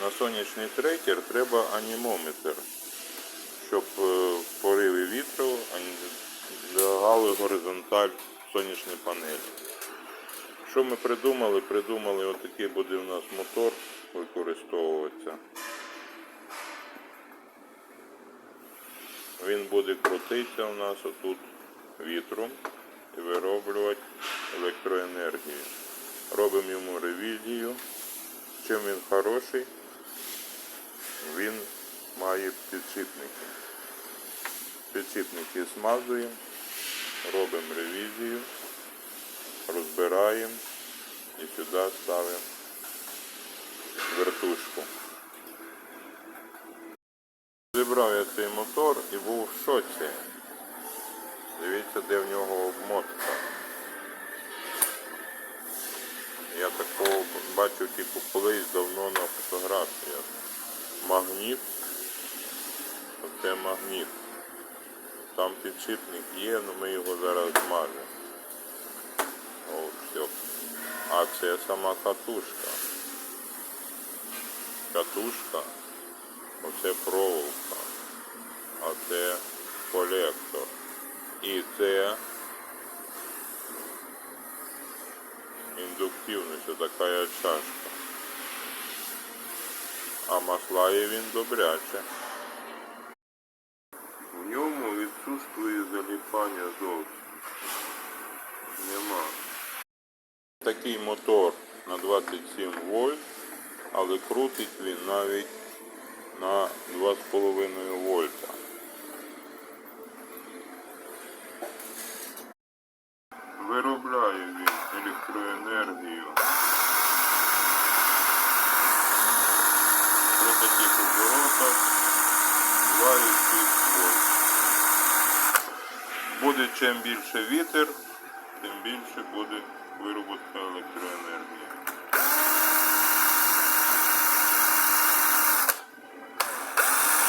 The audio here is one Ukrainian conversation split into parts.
На сонячний трекер треба анімометр, щоб е, в пориві вітру лягали горизонталь сонячної панелі. Що ми придумали? Придумали, отакий буде у нас мотор використовуватися. Він буде крутитися у нас отут вітром і вироблювати електроенергію. Робимо йому ревізію. Чим він хороший? Він має підшипники. Підшипники змазуємо, робимо ревізію, розбираємо і сюди ставимо вертушку. Зібрав я цей мотор і був в шоці. Дивіться, де в нього обмотка. Я такого бачив типу колись давно на фотографіях. Магніт. Оце магніт. Там підшипник є, але ми його зараз змажемо. О, все. А це сама катушка. Катушка. Оце проволока. А це колектор. І це індуктивність, така чашка. А маслає він добряче. В ньому відсутствує заліпання зовсім. Нема. Такий мотор на 27 вольт, але крутить він навіть на 2,5 вольта. Виробляє він електроенергію. Таких оборотах 2,6 вольт. Буде чим більше вітер, тим більше буде вироботка електроенергії.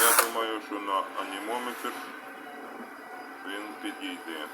Я думаю, що на анімометр він підійде.